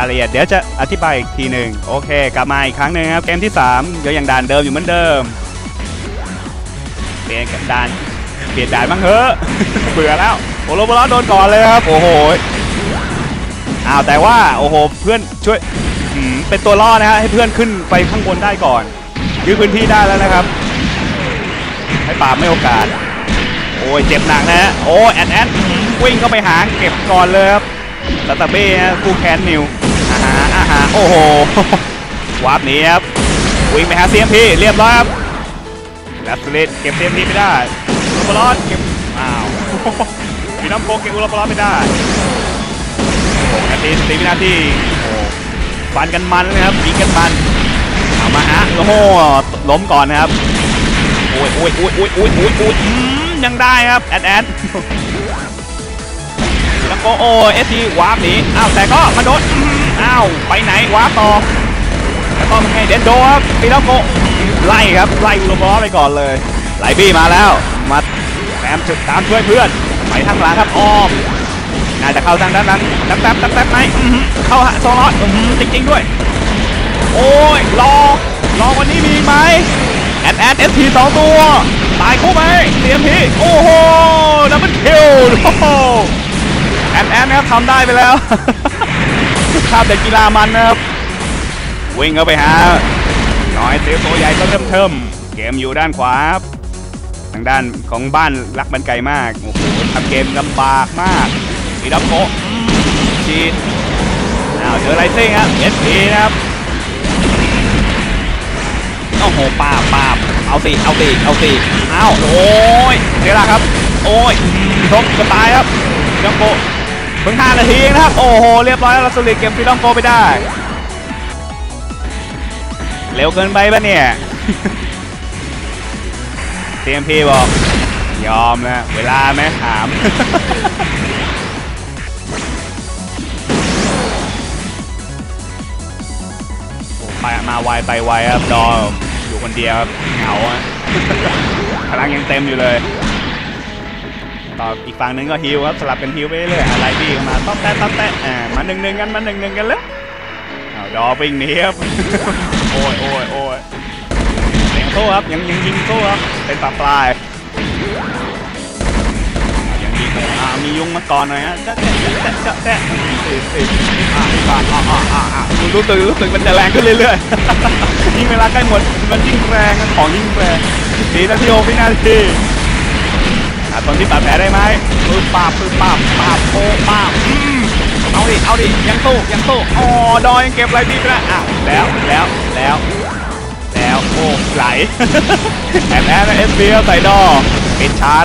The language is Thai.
ายละเอียดเดี๋ยวจะอธิบายอีกทีหนึ่งโอเค กลับมาอีกครั้งหนึ่งครับเกมที่3ก็ยังด่านเดิมอยู่เหมือนเดิมเปลี่ยนกับด่านเปลี่ยนด่านบ้างเถอะเบื่อแล้วโอโลบอลโดนก่อนเลยครับโอ้โหอ้าวแต่ว่าโอ้โหเพื่อนช่วยเป็นตัวล่อนะฮะให้เพื่อนขึ้นไปข้างบนได้ก่อนยื้อพื้นที่ได้แล้วนะครับ ให้ปาไม่โอกาส โอ้ยเจ็บหนักนะฮะโอ้แอนแอนวิ่งเข้าไปหาเก็บก่อนเลยครับสตาเบ้ฮะคู่แคนนิว อาหารอาโอ้โหวาร์ปหนีครับวิ่งไปหาเซียมพีเรียบร้อยครับแล้วสเลดเก็บเซียมพีไม่ได้อุลปลอดเก็บอ้าวพี่น้ำโคเก็บอุลปลอดไม่ได้หกนาทีสี่วินาทีโอ้ฟันกันมันเลยครับยิงกันมันเอามาฮะโอ้โหล้มก่อนนะครับโอ้ยโอ้ยโอ้ยโอ้ยโอ้ยโอ้ยยังได้ครับแอดแอด แล้วก็โอ้เอสทีวาร์ปหนีอ้าวแต่ก็มาโดนอ้าวไปไหนวาร์ปต่อแล้วก็เป็นไงเดนโดครับปีแล้วโกไล่ครับไล่อุลบอไปก่อนเลยไลบี้มาแล้วมาแซมจุดตามช่วยเพื่อนไปทางหลังครับอ้อมน่าจะเข้าทางด้านนั้นแป๊บแป๊บแป๊บแป๊บไหมอื้อหือเข้าฮะโซลอดอื้อหือจริงๆด้วย โอ้ยรอรอวันนี้มีไหมแอดแอดเอสทีสองตัวตายคู่ไหมเตรียมทีโอ้โหดับเบิลคิวโอ้โห อดแอดนะครับทำได้ไปแล้วภาพเด็กกีฬามันนะครับ วิ่งเข้าไปหา น้อยเสียตัวใหญ่ก็เทิมเทิมเกมอยู่ด้านขวาทางด้านของบ้านรักบันไกลมากโอ้โหทำเกมลำบากมากอีดับโกชีดอ้าวเจอไรซิ่งครับเอสพีนะครับโอ้โหปาบปาเอาสิเอาสิเอาสิเอาโอ้ยเดี๋ยวละครับ โอ้ยชกจะตายครับดองโก เพิ่ง5นาทีนะครับ โอ้โห เรียบร้อยแล้วเราสลิเกมฟิดองโกไปได้ เร็วเกินไปปะเนี่ยเตรียมพี่บอก ยอมแล้ว เวลาไหมถาม ไปมาไวไปไวครับ ดออยู่คนเดียวครับเหงาอะพลังยังเต็มอยู่เลย ต่ออีกฝั่งหนึงก็ฮิวครับสลับกันฮิวไปเรื่อยอะไรบี้เข้ามาต๊อกแตะต๊อกแตะอ่ามาหนึ่งหนึ่งกันมาหนึ่งหนึ่งกันเลยเอาดอวิ่งหนีครับโอ้ยโอ้ยโอ้ยยังสู้ครับยังยังยิงสู้ครับเป็นปลาปลายยังยิงอ่ามียุงมาก่อนหน่อยฮะแตะแตะแตะแตะแตะติดติดอ่าอ่าอ่าอ่าอ่าอ่ารู้สึกรู้สึกมันจะแรงขึ้นเรื่อยๆยิ่งเวลาใกล้หมดมันยิ่งแรงของยิ่งแรงสี่นาทีหกวินาที อะทนที่บาดแผลได้ไหมปืนปาบปืนปาบปาบโป้ปาบอืมเอาดิ เอาดิ ยังตู้ยังตู้อ๋อ ดอยยังเก็บอะไรดีไปแล้วอ้าวแล้วแล้วแล้วแล้วโอ้ไหลแอบแอบเอสพีใส่ดอปิดชาร์จ